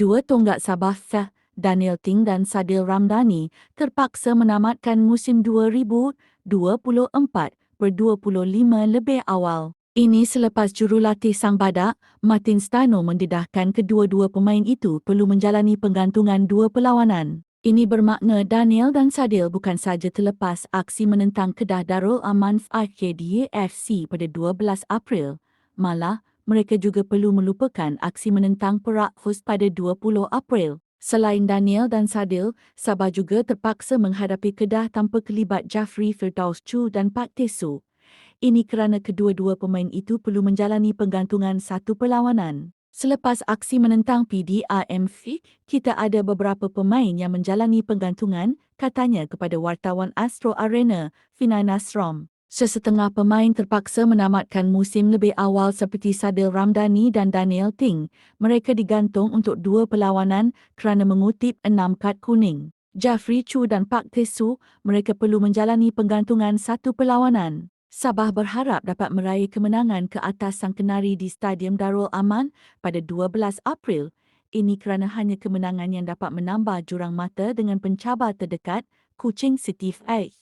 Kedua tonggak Sabah Fah, Daniel Ting dan Sadil Ramdhani terpaksa menamatkan musim 2024 ber-25 lebih awal. Ini selepas jurulatih Sang Badak, Martin Stano mendedahkan kedua-dua pemain itu perlu menjalani penggantungan dua perlawanan. Ini bermakna Daniel dan Sadil bukan sahaja terlepas aksi menentang Kedah Darul Aman FIKD FC pada 12 April, malah mereka juga perlu melupakan aksi menentang Perak Hus pada 20 April. Selain Daniel dan Sadil, Sabah juga terpaksa menghadapi Kedah tanpa kelibat Jafri Firdaus Chu dan Pak Tesu. Ini kerana kedua-dua pemain itu perlu menjalani penggantungan satu perlawanan. Selepas aksi menentang PDRMV, kita ada beberapa pemain yang menjalani penggantungan, katanya kepada wartawan Astro Arena, Finai Nasrom. Sesetengah pemain terpaksa menamatkan musim lebih awal seperti Sadil Ramdhani dan Daniel Ting. Mereka digantung untuk dua perlawanan kerana mengutip enam kad kuning. Jafri Chu dan Pak Tesu, mereka perlu menjalani penggantungan satu perlawanan. Sabah berharap dapat meraih kemenangan ke atas Sang Kenari di Stadium Darul Aman pada 12 April. Ini kerana hanya kemenangan yang dapat menambah jurang mata dengan pencabar terdekat, Kuching City F.